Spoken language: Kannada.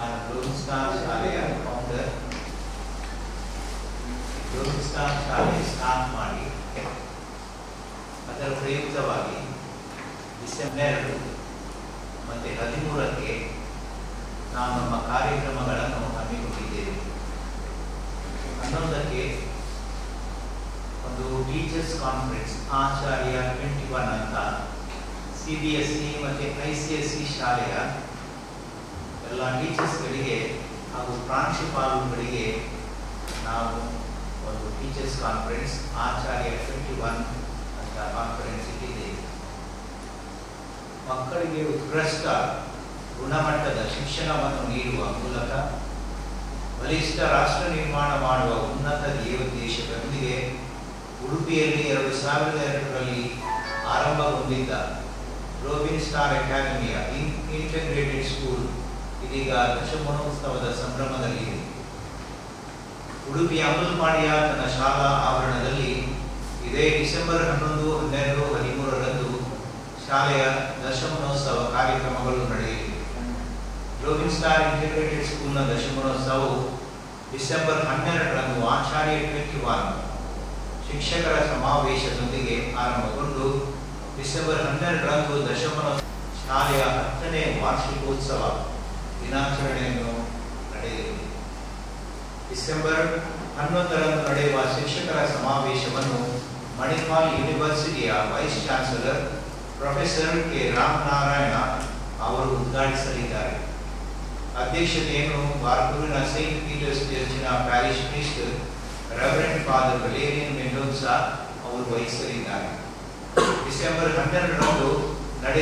ನಾನು ಬ್ಲೂಮ್ ಸ್ಟಾರ್ ಶಾಲೆಯ ಫೌಂಡರ್ ಬ್ಲೂಮ್ ಸ್ಟಾರ್ ಶಾಲೆ ಸ್ಟಾರ್ಟ್ ಮಾಡಿ ಅದರ ಪ್ರಯುಕ್ತವಾಗಿ ಡಿಸೆಂಬರ್ ಎರಡು ಮತ್ತು ಹದಿಮೂರಕ್ಕೆ ನಾವು ನಮ್ಮ ಕಾರ್ಯಕ್ರಮಗಳನ್ನು ಹಮ್ಮಿಕೊಂಡಿದ್ದೇವೆ. ಹನ್ನೊಂದಕ್ಕೆ ಒಂದು teachers conference Acharya twenty one ಅಂತ ಸಿ ಬಿ ಎಸ್ ಸಿ ಮತ್ತು ಐ ಸಿ ಎಸ್ ಸಿ ಶಾಲೆಯ ಎಲ್ಲ ಟೀಚರ್ಸ್ಗಳಿಗೆ ಹಾಗೂ ಪ್ರಾಂಶುಪಾಲರುಗಳಿಗೆ ನಾವು ಒಂದು teachers conference Acharya twenty one ಅಂತ ಕಾನ್ಫರೆನ್ಸ್ ಇಟ್ಟಿದ್ದೇವೆ. ಮಕ್ಕಳಿಗೆ ಉತ್ಕೃಷ್ಟ ಗುಣಮಟ್ಟದ ಶಿಕ್ಷಣವನ್ನು ನೀಡುವ ಮೂಲಕ ಬಲಿಷ್ಠ ರಾಷ್ಟ್ರ ನಿರ್ಮಾಣ ಮಾಡುವ ಉನ್ನತ ಧ್ಯೇಯೋದ್ದೇಶದೊಂದಿಗೆ ಉಡುಪಿಯಲ್ಲಿ ಎರಡು ಸಾವಿರದ ಎರಡರಲ್ಲಿ ಆರಂಭಗೊಂಡಿದ್ದ ರೋಬಿನ್ ಸ್ಟಾರ್ ಅಕಾಡೆಮಿಯ ಇನ್ ಇಂಟಗ್ರೇಟೆಡ್ ಸ್ಕೂಲ್ ಇದೀಗ ದಶಮಾನೋತ್ಸವದ ಸಂಭ್ರಮದಲ್ಲಿ ಉಡುಪಿಯ ಅಮಲ್ಪಾಡಿಯ ತನ್ನ ಶಾಲಾ ಆವರಣದಲ್ಲಿ ಇದೇ ಡಿಸೆಂಬರ್ ಹನ್ನೊಂದು, ಹನ್ನೆರಡು, ಹದಿಮೂರರಂದು ಶಾಲೆಯ ದಶಮಾನೋತ್ಸವ ಕಾರ್ಯಕ್ರಮಗಳು ನಡೆಯಲಿವೆ. ರೋಬಿನ್ ಸ್ಟಾರ್ ಇಂಟಿಗ್ರೇಟೆಡ್ ಸ್ಕೂಲ್ನ ದಶಮಾನೋತ್ಸವವು ಡಿಸೆಂಬರ್ ಹನ್ನೆರಡರಂದು ಆಚಾರ್ಯ ಟ್ವೆಂಟಿ ಒನ್ ಶಿಕ್ಷಕರ ಸಮಾವೇಶದೊಂದಿಗೆ ಆರಂಭಗೊಂಡು ಡಿಸೆಂಬರ್ ಹನ್ನೆರಡರಂದು ದಶಮಾನೋತ್ಸವ ಶಾಲೆಯ ಹತ್ತನೇ ವಾರ್ಷಿಕೋತ್ಸವ. ದಿನಾಚರಣೆಯನ್ನು ನಡೆಯಲಿದೆ ಡಿಸೆಂಬರ್ ಹನ್ನೊಂದರಂದು ನಡೆಯುವ ಶಿಕ್ಷಕರ ಸಮಾವೇಶವನ್ನು Manipal ಯೂನಿವರ್ಸಿಟಿಯ vice chancellor professor K. Ramanarayana ಅವರು ಉದ್ಘಾಟಿಸಲಿದ್ದಾರೆ. ಅಧ್ಯಕ್ಷತೆಯನ್ನು ಬಾರ್ಕೂರಿನ ಸೈಂಟ್ ಪೀಟರ್ಸ್ ಚರ್ಚಿನ parish priest reverend father Valerian Mendonca ಅವರು ವಹಿಸಲಿದ್ದಾರೆ. ಡಿಸೆಂಬರ್ ಹನ್ನೆರಡರಂದು ನಡೆಯ